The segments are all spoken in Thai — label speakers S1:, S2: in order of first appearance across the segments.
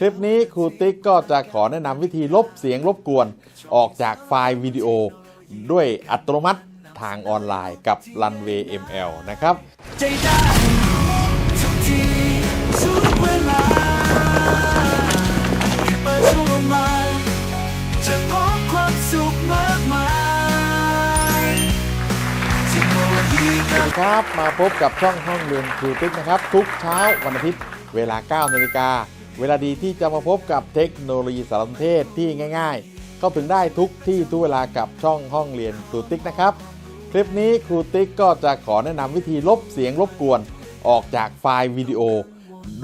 S1: คลิปนี้ครูติ๊กก็จะขอแนะนำวิธีลบเสียงรบกวน ออกจากไฟล์วิดีโอ ด้วยอัตโนมัติทางออนไลน์กับ Runway ML นะครับ
S2: จะพบความสุขมากมายเทคโนโลยี
S1: สวัสดีครับ มาพบกับช่องห้องเรียนครูติ๊กนะครับ ทุกเช้าวันอาทิตย์เวลา 9 นาฬิกา เวลาดีที่จะมาพบกับเทคโนโลยีสารสนเทศที่ง่าย ๆ เข้าถึงได้ทุกที่ทุกเวลากับช่องห้องเรียนครูติ๊กนะครับ คลิปนี้ครูติ๊กก็จะขอแนะนำวิธีลบเสียงรบกวนออกจากไฟล์วิดีโอ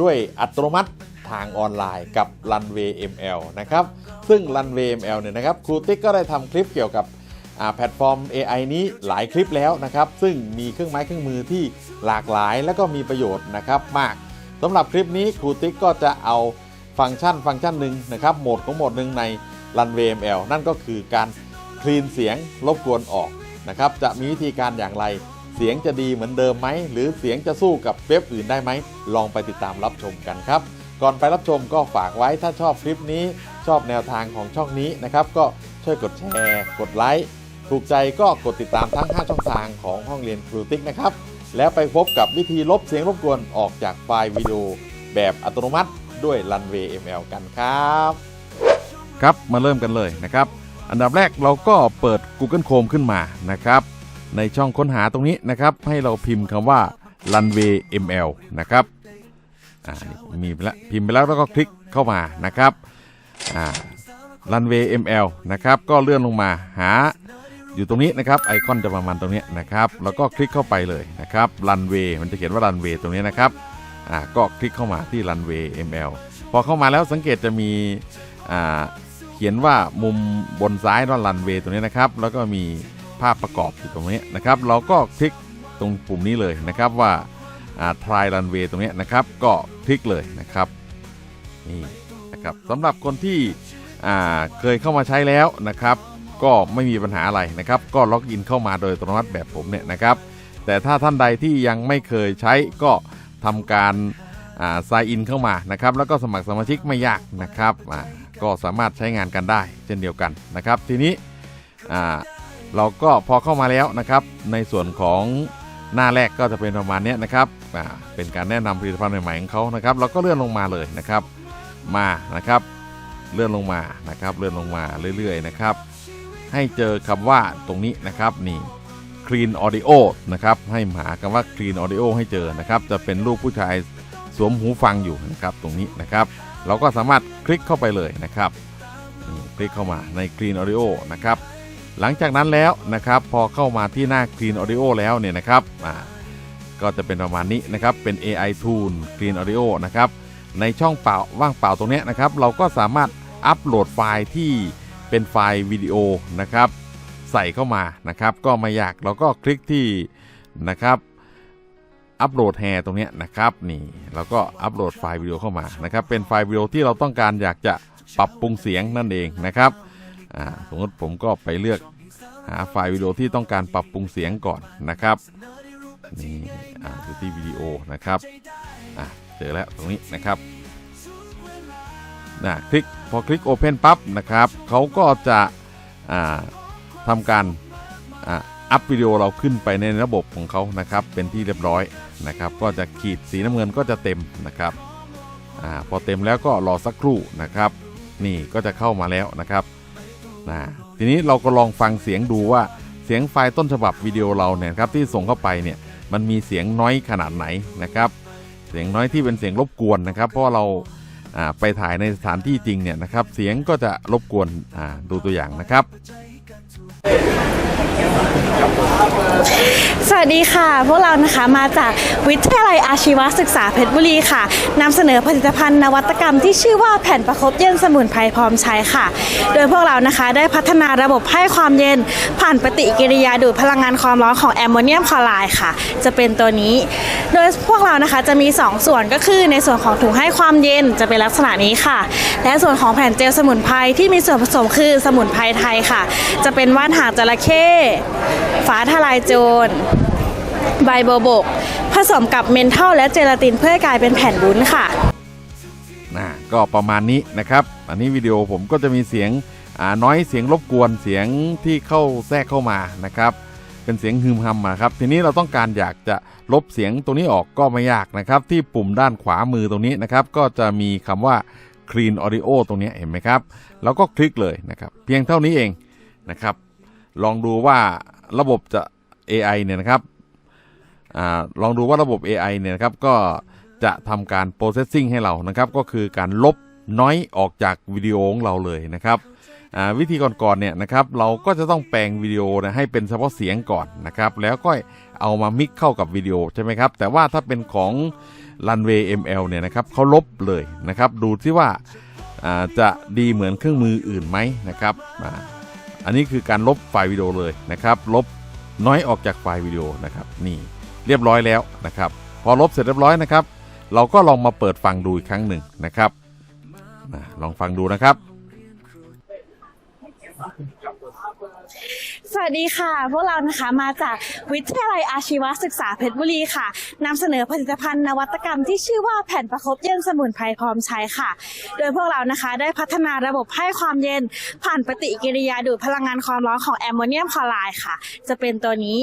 S1: ด้วยอัตโนมัติทางออนไลน์กับ Runway ML นะครับ ซึ่ง Runway ML เนี่ยนะครับครูติ๊กก็ได้ทำคลิปเกี่ยวกับแพลตฟอร์ม AI นี้หลายคลิปแล้วนะครับ ซึ่งมีเครื่องไม้เครื่องมือที่หลากหลายและก็มีประโยชน์นะครับมาก สำหรับคลิปนี้ครูติ๊กก็จะเอาฟังก์ชันฟังก์ชันหนึ่งนะครับโหมดของโหมดหนึ่งใน Runway ML นั่นก็คือการคลีนเสียงรบกวนออกนะครับจะมีวิธีการอย่างไรเสียงจะดีเหมือนเดิมไหม หรือเสียงจะสู้กับเว็บอื่นได้ไหม ลองไปติดตามรับชมกันครับ ก่อนไปรับชมก็ฝากไว้ถ้าชอบคลิปนี้ ชอบแนวทางของช่องนี้นะครับ ก็ช่วยกดแชร์ กดไลค์ ถูกใจก็กดติดตามทั้ง 5 ช่องทางของห้องเรียนครูติ๊กนะครับ แล้วไปพบกับวิธีลบเสียงรบกวนออกจากไฟล์วิดีโอแบบอัตโนมัติด้วย Runway ML กันครับ ครับมาเริ่มกันเลยนะครับ อันดับแรกเราก็เปิด Google Chrome ขึ้นมานะครับ ในช่องค้นหาตรงนี้นะครับ ให้เราพิมพ์คำว่า Runway ML นะครับอ่ามีไปแล้วพิมพ์ไปแล้วแล้วก็คลิกเข้ามานะครับอ่า Runway ML นะครับ ก็เลื่อนลงมาหา อยู่ตรงนี้นะครับไอคอนจะประมาณตรงนี้นะครับแล้วก็คลิกเข้าไปเลยนะครับ Runway มันจะเขียนว่า Runway ตรงนี้นะครับอ่าก็คลิกเข้ามาที่ Runway ML พอเข้ามาแล้วสังเกตจะมีอ่าเขียนว่ามุมบนซ้ายว่า Runway ตรงนี้นะครับแล้วก็มีภาพประกอบอยู่ตรงนี้นะครับเราก็คลิกตรงปุ่มนี้เลยนะครับว่าอ่า try runway ตรงนี้นะครับก็คลิกเลยนะครับนี่นะครับสำหรับคนที่อ่าเคยเข้ามาใช้แล้วนะครับ ก็ไม่มีปัญหาอะไรนะครับ ก็ล็อกอินเข้ามาโดยอัตโนมัติแบบผมเนี่ยนะครับ แต่ถ้าท่านใดที่ยังไม่เคยใช้ก็ทำการอ่า sign in เข้ามานะครับ แล้วก็สมัครสมาชิกไม่ยากนะครับก็สามารถใช้งานกันได้เช่นเดียวกันนะครับ ทีนี้เราก็พอเข้ามาแล้วนะครับ ในส่วนของหน้าแรกก็จะเป็นประมาณนี้นะครับเป็นการแนะนำผลิตภัณฑ์ใหม่ๆของเขานะครับเราก็เลื่อนลงมาเลยนะครับ มานะครับ เลื่อนลงมานะครับ เลื่อนลงมาเรื่อยๆนะครับ ให้เจอคำว่าตรงนี้นะครับนี่ Clean Audio นะครับให้หาคำว่า Clean Audio ให้เจอนะครับ จะเป็นรูปผู้ชายสวมหูฟังอยู่นะครับ ตรงนี้นะครับ เราก็สามารถคลิกเข้าไปเลยนะครับคลิกเข้ามาใน Clean Audio นะครับ หลังจากนั้นแล้วนะครับ พอเข้ามาที่หน้า Clean Audio แล้วเนี่ยนะครับก็จะเป็นประมาณนี้นะครับ เป็น AI Tool Clean Audio นะครับ ในช่องเปล่าว่างเปล่าตรงนี้นะครับ เราก็สามารถอัปโหลดไฟล์ที่ เป็นไฟล์วิดีโอนะครับ ใส่เข้ามานะครับ ก็ไม่ยากเราก็คลิกที่นะครับอัปโหลดแฮตรงนี้นะครับนี่เราก็อัปโหลดไฟล์วิดีโอเข้ามานะครับเป็นไฟล์วิดีโอที่เราต้องการอยากจะปรับปรุงเสียงนั่นเองนะครับสมมติผมก็ไปเลือกหาไฟล์วิดีโอที่ต้องการปรับปรุงเสียงก่อนนะครับนี่อ่าดูที่วิดีโอนะครับเจอแล้วตรงนี้นะครับ นะคลิกพอคลิก Open ปั๊บนะครับเขาก็จะทำการอัพวิดีโอเราขึ้นไปในระบบของเขานะครับ เป็นที่เรียบร้อยนะครับ ก็จะขีดสีน้ำเงินก็จะเต็มนะครับอพอเต็มแล้วก็รอสักครู่นะครับ นี่ก็จะเข้ามาแล้วนะครับนะทีนี้เราก็ลองฟังเสียงดูว่าเสียงไฟล์ต้นฉบับวิดีโอเราเนี่ยครับที่ส่งเข้าไปเนี่ยมันมีเสียงน้อยขนาดไหนนะครับ เสียงน้อยที่เป็นเสียงรบกวนนะครับ เพราะเรา ไปถ่ายในสถานที่จริงเนี่ยนะครับ เสียงก็จะรบกวนอ่าดูตัวอย่างนะครับ
S3: สวัสดีค่ะ พวกเรานะคะมาจากวิทยาลัยอาชีวศึกษาเพชรบุรีค่ะนำเสนอผลิตภัณฑ์นวัตกรรมที่ชื่อว่าแผ่นประคบเย็นสมุนไพรพร้อมใช้ค่ะ โดยพวกเรานะคะได้พัฒนาระบบให้ความเย็น ผ่านปฏิกิริยาดูดพลังงานความร้อนของแอมโมเนียมคลอไรด์ค่ะ จะเป็นตัวนี้ โดยพวกเรานะคะจะมี 2 ส่วนก็คือในส่วนของถุงให้ความเย็นจะเป็นลักษณะนี้ค่ะ และส่วนของแผ่นเจลสมุนไพรที่มีส่วนผสมคือสมุนไพรไทยค่ะ จะเป็นว่านหางจระเข้ฟ้าทลายโจรใบโบบก ผสมกับเมนทัลและเจลาตินเพื่อกลายเป็นแผ่นวุ้นค่ะ
S1: นะก็ประมาณนี้นะครับ อันนี้วิดีโอผมก็จะมีเสียงน้อยเสียงรบกวนเสียงที่เข้าแทรกเข้ามานะครับ เป็นเสียงฮึมฮัมมาครับ ทีนี้เราต้องการอยากจะลบเสียงตรงนี้ออกก็ไม่ยากนะครับ ที่ปุ่มด้านขวามือตรงนี้นะครับ ก็จะมีคำว่า Clean Audio ตรงนี้เห็นไหมครับ แล้วก็คลิกเลยนะครับ เพียงเท่านี้เองนะครับ ลองดูว่าระบบจะ AI เนี่ยนะครับอลองดูว่าระบบ AI เนี่ยนะครับก็จะทำการ processing ให้เรานะครับ ก็คือการลบน้อยออกจากวิดีโอของเราเลยนะครับวิธีก่อนๆเนี่ยนะครับเราก็จะต้องแปลงวิดีโอนะให้เป็นเฉพาะเสียงก่อนนะครับ แล้วก็เอามามิกเข้ากับวิดีโอใช่ไหมครับ แต่ว่าถ้าเป็นของ Runway ML เนี่ยนะครับเขาลบเลยนะครับ ดูที่ว่าจะดีเหมือนเครื่องมืออื่นไหมนะครับ อันนี้คือการลบไฟล์วิดีโอเลยนะครับ ลบน้อยออกจากไฟล์วิดีโอนะครับ นี่เรียบร้อยแล้วนะครับ พอลบเสร็จเรียบร้อยนะครับ เราก็ลองมาเปิดฟังดูอีกครั้งหนึ่งนะครับลองฟังดูนะครับ
S3: สวัสดีค่ะ พวกเรานะคะมาจากวิทยาลัยอาชีวศึกษาเพชรบุรีค่ะนำเสนอผลิตภัณฑ์นวัตกรรมที่ชื่อว่าแผ่นประคบเย็นสมุนไพรพร้อมใช้ค่ะ โดยพวกเรานะคะได้พัฒนาระบบให้ความเย็น ผ่านปฏิกิริยาดูดพลังงานความร้อนของแอมโมเนียมคลอไรด์ค่ะ จะเป็นตัวนี้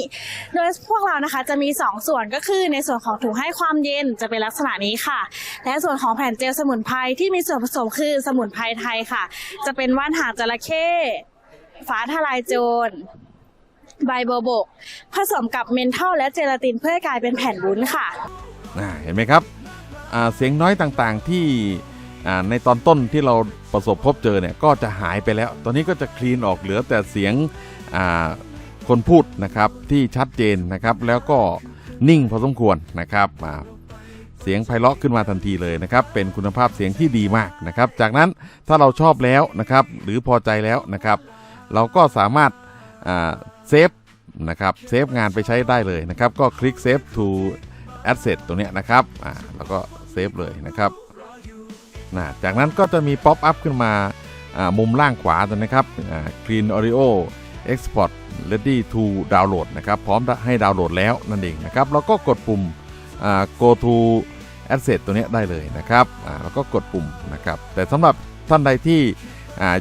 S3: โดยพวกเรานะคะจะมี 2 ส่วนก็คือในส่วนของถุงให้ความเย็นจะเป็นลักษณะนี้ค่ะ และส่วนของแผ่นเจลสมุนไพรที่มีส่วนผสมคือสมุนไพรไทยค่ะ จะเป็นว่านหางจระเข้ ฟ้าทลายโจรใบโบวบก ผสมกับเมนทัลและเจลาตินเพื่อกลายเป็นแผ่นวุ้นค่ะ
S1: เห็นไหมครับเสียงน้อยต่างๆที่ในตอนต้นที่เราประสบพบเจอเนี่ยก็จะหายไปแล้ว ตอนนี้ก็จะคลีนออกเหลือแต่เสียงคนพูดนะครับที่ชัดเจนนะครับ แล้วก็นิ่งพอสมควรนะครับอ่าเสียงไพเราะขึ้นมาทันทีเลยนะครับ เป็นคุณภาพเสียงที่ดีมากนะครับ จากนั้นถ้าเราชอบแล้วนะครับ หรือพอใจแล้วนะครับ เราก็สามารถเซฟนะครับเซฟงานไปใช้ได้เลยนะครับ ก็คลิก Save to Asset ตัวเนี้ยนะครับอ่าแล้วก็เซฟเลยนะครับนะจากนั้นก็จะมีป๊อปอัพขึ้นมามุมล่างขวาตัวนะครับ Clean Audio Export Ready to Download นะครับ พร้อมให้ดาวน์โหลดแล้วนั่นเองนะครับ แล้วก็กดปุ่ม Go to Asset ตัวเนี้ยได้เลยนะครับอ่าแล้วก็กดปุ่มนะครับ แต่สำหรับท่านใดที่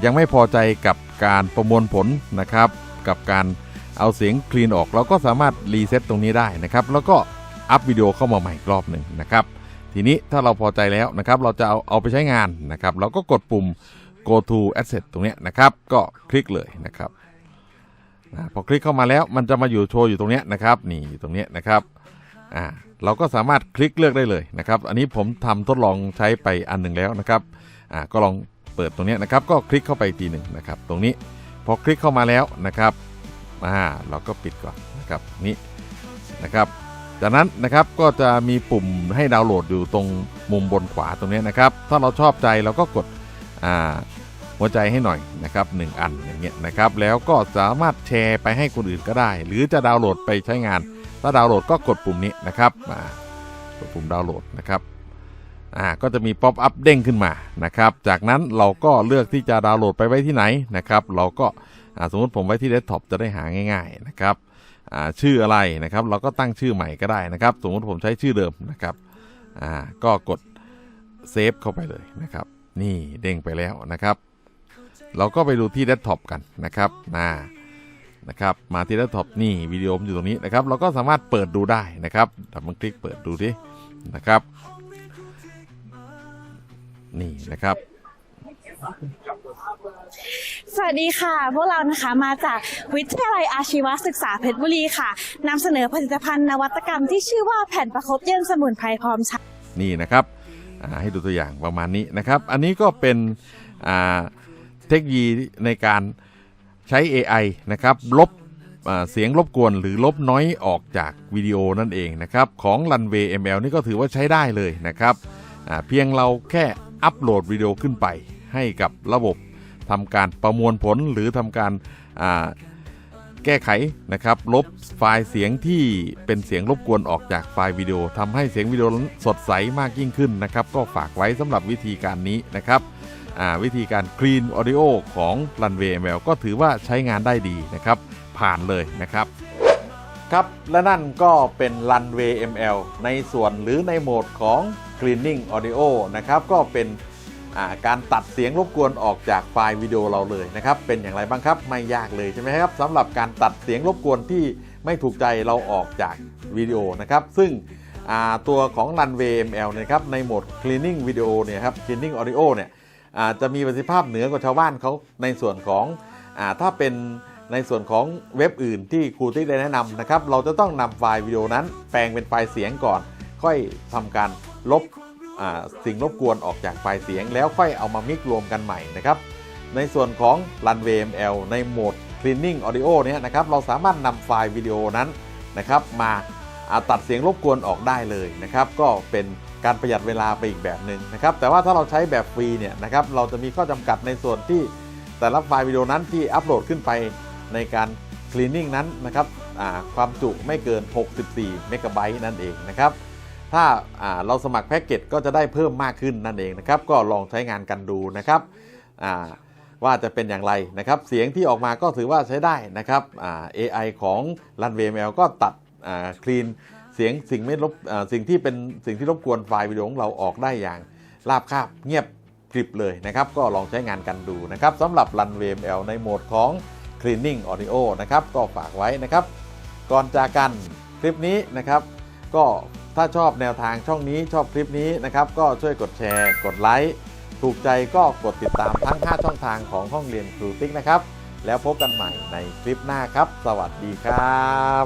S1: ยังไม่พอใจกับ การประมวลผลนะครับ กับการเอาเสียงคลีนออก เราก็สามารถรีเซ็ตตรงนี้ได้นะครับ แล้วก็อัพวิดีโอเข้ามาใหม่อีกรอบหนึ่งนะครับ ทีนี้ถ้าเราพอใจแล้วนะครับ เราจะเอาเอาไปใช้งานนะครับ เราก็กดปุ่ม go to asset ตรงนี้นะครับ ก็คลิกเลยนะครับพอคลิกเข้ามาแล้วมันจะมาอยู่โชว์อยู่ตรงนี้นะครับ นี่อยู่ตรงนี้นะครับอ่าเราก็สามารถคลิกเลือกได้เลยนะครับ อันนี้ผมทำทดลองใช้ไปอันหนึ่งแล้วนะครับอ่าก็ลอง เปิดตรงนี้นะครับก็คลิกเข้าไปทีหนึ่งนะครับ ตรงนี้พอคลิกเข้ามาแล้วนะครับอ่าเราก็ปิดก่อนนะครับนี่นะครับ จากนั้นนะครับก็จะมีปุ่มให้ดาวน์โหลดอยู่ตรงมุมบนขวาตรงนี้นะครับ ถ้าเราชอบใจเราก็กดอ่าหัวใจให้หน่อยนะครับหนึ่งอันอย่างเงี้ยนะครับแล้วก็สามารถแชร์ไปให้คนอื่นก็ได้ หรือจะดาวน์โหลดไปใช้งาน ถ้าดาวน์โหลดก็กดปุ่มนี้นะครับอ่ากดปุ่มดาวน์โหลดนะครับ อ่าก็จะมีป๊อปอัพเด้งขึ้นมานะครับ จากนั้นเราก็เลือกที่จะดาวน์โหลดไปไว้ที่ไหนนะครับ เราก็อ่าสมมติผมไว้ที่เดสก์ท็อปจะได้หาง่าย ๆนะครับอ่าชื่ออะไรนะครับ เราก็ตั้งชื่อใหม่ก็ได้นะครับ สมมติผมใช้ชื่อเดิมนะครับอ่าก็กดเซฟเข้าไปเลยนะครับ นี่เด้งไปแล้วนะครับ เราก็ไปดูที่เดสก์ท็อปกันนะครับนะนะครับ มาที่เดสก์ท็อปนี่วิดีโอมอยู่ตรงนี้นะครับ เราก็สามารถเปิดดูได้นะครับดับมันคลิกเปิดดูดินะครับ นี่นะครับ
S3: สวัสดีค่ะ พวกเรานะคะมาจากวิทยาลัยอาชีวศึกษาเพชรบุรีค่ะนำเสนอผลิตภัณฑ์นวัตกรรมที่ชื่อว่าแผ่นประคบเย็นสมุนไพรพร้อมใช้
S1: นี่นะครับอ่าให้ดูตัวอย่างประมาณนี้นะครับ อันนี้ก็เป็นอ่าเทคโนโลยีในการใช้ AI นะครับลบอ่าเสียงรบกวนหรือลบน้อยออกจากวิดีโอนั่นเองนะครับ ของ Runway ML นี่ก็ถือว่าใช้ได้เลยนะครับอ่าเพียงเราแค่ อัปโหลดวิดีโอขึ้นไป ให้กับระบบทำการประมวลผลหรือทำการแก้ไขนะครับ ลบไฟล์เสียงที่เป็นเสียงรบกวนออกจากไฟล์วิดีโอทำให้เสียงวิดีโอสดใสมากยิ่งขึ้นนะครับ ก็ฝากไว้สำหรับวิธีการนี้นะครับวิธีการ Clean Audio ของ Runway ML ก็ถือว่าใช้งานได้ดีนะครับ ผ่านเลยนะครับ ครับ และนั่นก็เป็น Runway ML ในส่วนหรือในโหมดของ Cleaning Audio นะครับก็เป็นการตัดเสียงรบกวนออกจากไฟล์วิดีโอเราเลยนะครับ เป็นอย่างไรบ้างครับไม่ยากเลยใช่ไหมครับสำหรับการตัดเสียงรบกวนที่ไม่ถูกใจเราออกจากวิดีโอนะครับ ซึ่งตัวของ Runway ML นะครับในโหมด Cleaning Video เนี่ยครับ Cleaning Audio เนี่ยจะมีประสิทธิภาพเหนือกว่าชาวบ้านเขาในส่วนของอถ้าเป็นในส่วนของเว็บอื่นที่ครูติ๊กได้แนะนำนะครับ เราจะต้องนำไฟล์วิดีโอนั้นแปลงเป็นไฟล์เสียงก่อน ค่อยทำการลบสิ่งรบกวนออกจากไฟล์เสียง แล้วค่อยเอามามิกรวมกันใหม่นะครับ ในส่วนของ Runway ML ในโหมด Cleaning Audio เนี่ยนะครับเราสามารถนำไฟล์วิดีโอนั้นนะครับมาาตัดเสียงรบกวนออกได้เลยนะครับ ก็เป็นการประหยัดเวลาไปอีกแบบหนึ่งนะครับ แต่ว่าถ้าเราใช้แบบฟรีเนี่ยนะครับเราจะมีข้อจำกัดในส่วนที่แต่ละไฟล์วิดีโอนั้นที่อัปโหลดขึ้นไปในการ Cleaning นั้นนะครับความจุไม่เกิน 64 เมกะไบต์นั่นเองนะครับ ถ้าาเราสมัครแพ็กเกจก็จะได้เพิ่มมากขึ้นนั่นเองนะครับ ก็ลองใช้งานกันดูนะครับว่าจะเป็นอย่างไรนะครับ เสียงที่ออกมาก็ถือว่าใช้ได้นะครับอ AI ของ Runway ML ก็ตัดคลีนเสียงสิ่งไม่รบสิ่งที่เป็นสิ่งที่รบกวนไฟล์วิดีโอของเราออกได้อย่างราบคาบเงียบกริบเลยนะครับ ก็ลองใช้งานกันดูนะครับสำหรับ Runway ML ในโหมดของ Cleaning Audio นะครับ ก็ฝากไว้นะครับ ก่อนจากกันคลิปนี้นะครับ ก็ ถ้าชอบแนวทางช่องนี้ชอบคลิปนี้นะครับ ก็ช่วยกดแชร์ กดไลค์ถูกใจก็กดติดตามทั้ง 5 ช่องทางของห้องเรียนครูติ๊กนะครับ แล้วพบกันใหม่ในคลิปหน้าครับ สวัสดีครับ